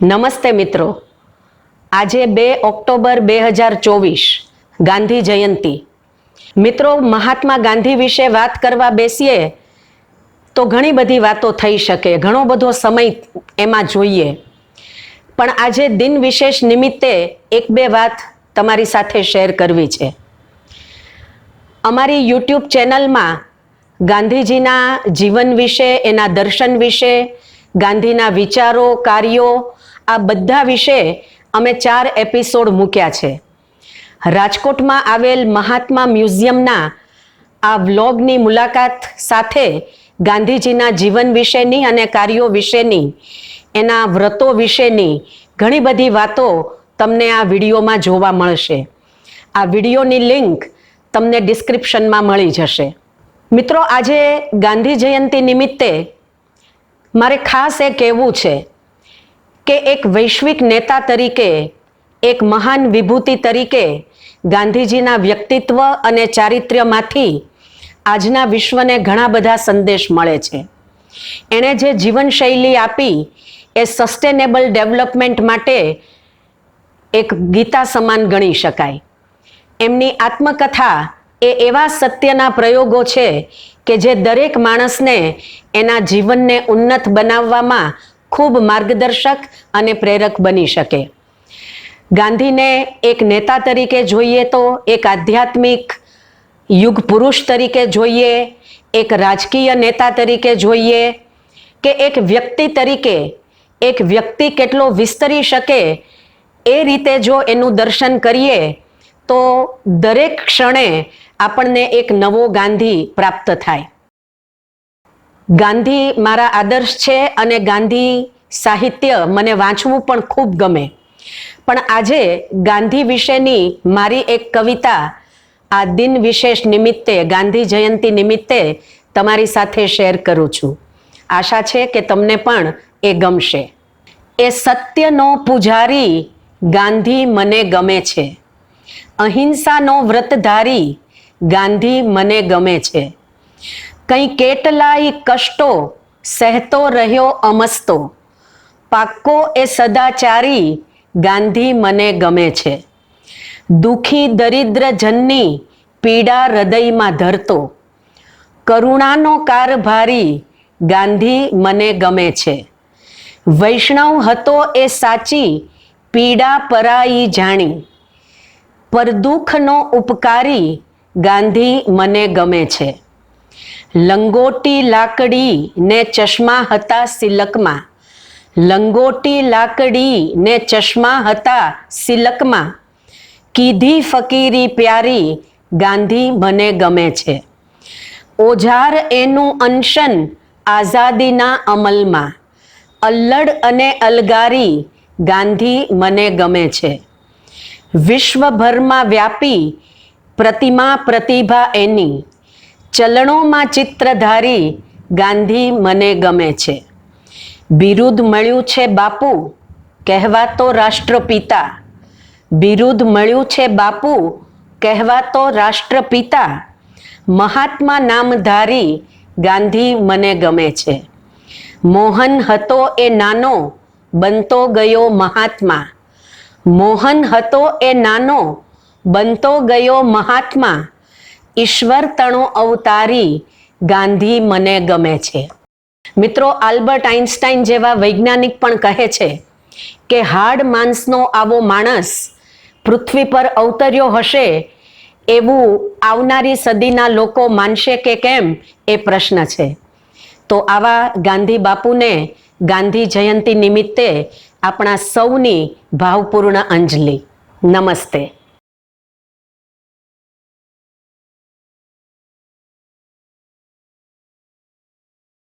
નમસ્તે મિત્રો. આજે બે ઓક્ટોબર બે હજાર ચોવીસ, ગાંધી જયંતી. મિત્રો, મહાત્મા ગાંધી વિશે વાત કરવા બેસીએ તો ઘણી બધી વાતો થઈ શકે, ઘણો બધો સમય એમાં જોઈએ. પણ આજે દિન વિશેષ નિમિત્તે એક બે વાત તમારી સાથે શેર કરવી છે. અમારી યુટ્યુબ ચેનલમાં ગાંધીજીના જીવન વિશે, એના દર્શન વિશે, ગાંધીના વિચારો, કાર્યો આ બધા વિશે અમે ચાર એપિસોડ મૂક્યા છે. રાજકોટમાં આવેલ મહાત્મા મ્યુઝિયમના આ વ્લોગની મુલાકાત સાથે ગાંધીજીના જીવન વિશેની અને કાર્યો વિશેની, એના વ્રતો વિશેની ઘણી બધી વાતો તમને આ વિડીયોમાં જોવા મળશે. આ વિડીયોની લિંક તમને ડિસ્ક્રિપ્શનમાં મળી જશે. મિત્રો, આજે ગાંધી જયંતિ નિમિત્તે મારે ખાસ એ કહેવું છે કે એક વૈશ્વિક નેતા તરીકે, એક મહાન વિભૂતિ તરીકે ગાંધીજીના વ્યક્તિત્વ અને ચારિત્ર્યમાંથી આજના વિશ્વને ઘણા બધા સંદેશ મળે છે. એણે જે જીવનશૈલી આપી એ સસ્ટેનેબલ ડેવલપમેન્ટ માટે એક ગીતા સમાન ગણી શકાય. એમની આત્મકથા એ એવા સત્યના પ્રયોગો છે કે જે દરેક માણસને એના જીવનને ઉન્નત બનાવવામાં ખૂબ માર્ગદર્શક અને પ્રેરક બની શકે. ગાંધીને એક નેતા તરીકે જોઈએ તો, એક આધ્યાત્મિક યુગ પુરુષ તરીકે જોઈએ, એક રાજકીય નેતા તરીકે જોઈએ કે એક વ્યક્તિ તરીકે, એક વ્યક્તિ કેટલો વિસ્તરી શકે એ રીતે જો એનું દર્શન કરીએ, તો દરેક ક્ષણે આપણને એક નવો ગાંધી પ્રાપ્ત થાય. ગાંધી મારા આદર્શ છે અને ગાંધી સાહિત્ય મને વાંચવું પણ ખૂબ ગમે. પણ આજે ગાંધી વિશેની મારી એક કવિતા આ દિન વિશેષ નિમિત્તે, ગાંધી જયંતિ નિમિત્તે તમારી સાથે શેર કરું છું. આશા છે કે તમને પણ એ ગમશે. એ સત્યનો પૂજારી ગાંધી મને ગમે છે. અહિંસાનો વ્રતધારી ગાંધી મને ગમે છે. કંઈ કેટલાય કષ્ટો સહેતો રહ્યો અમસ્તો. પાક્કો એ સદાચારી ગાંધી મને ગમે છે. દુખી દરિદ્ર જનની પીડા હૃદયમાં ધરતો. કરુણાનો કારભારી ગાંધી મને ગમે છે. વૈષ્ણવ હતો એ સાચી પીડા પરાઈ જાણી. પર દુઃખનો ઉપકારી ગાંધી મને ગમે છે. લંગોટી લાકડી ને ચશ્મા હતા સિલકમાં. લંગોટી લાકડી ને ચશ્મા હતા સિલકમાં. કીધી ફકીરી પ્યારી ગાંધી મને ગમે છે. ઓઝાર એનું અનશન આઝાદીના અમલમાં. અલ્લડ અને અલગારી ગાંધી મને ગમે છે. વિશ્વભરમાં વ્યાપી પ્રતિમા પ્રતિભા એની. ચલણોમાં ચિત્રધારી ગાંધી મને ગમે છે. બિરુદ મળ્યું છે બાપુ, કહેવાતો રાષ્ટ્રપિતા. બિરુદ મળ્યું છે બાપુ, કહેવાતો રાષ્ટ્રપિતા. મહાત્મા નામધારી ગાંધી મને ગમે છે. મોહન હતો એ નાનો, બનતો ગયો મહાત્મા. મોહન હતો એ નાનો, બનતો ગયો મહાત્મા. ઈશ્વર તણો અવતારી ગાંધી મને ગમે છે. મિત્રો, આલ્બર્ટ આઇન્સ્ટાઈન જેવા વૈજ્ઞાનિક પણ કહે છે કે હાડ માંસનો આવો માણસ પૃથ્વી પર અવતર્યો હશે એવું આવનારી સદીના લોકો માનશે કે કેમ એ પ્રશ્ન છે. તો આવા ગાંધી બાપુને ગાંધી જયંતિ નિમિત્તે આપણા સૌની ભાવપૂર્ણ અંજલિ. નમસ્તે.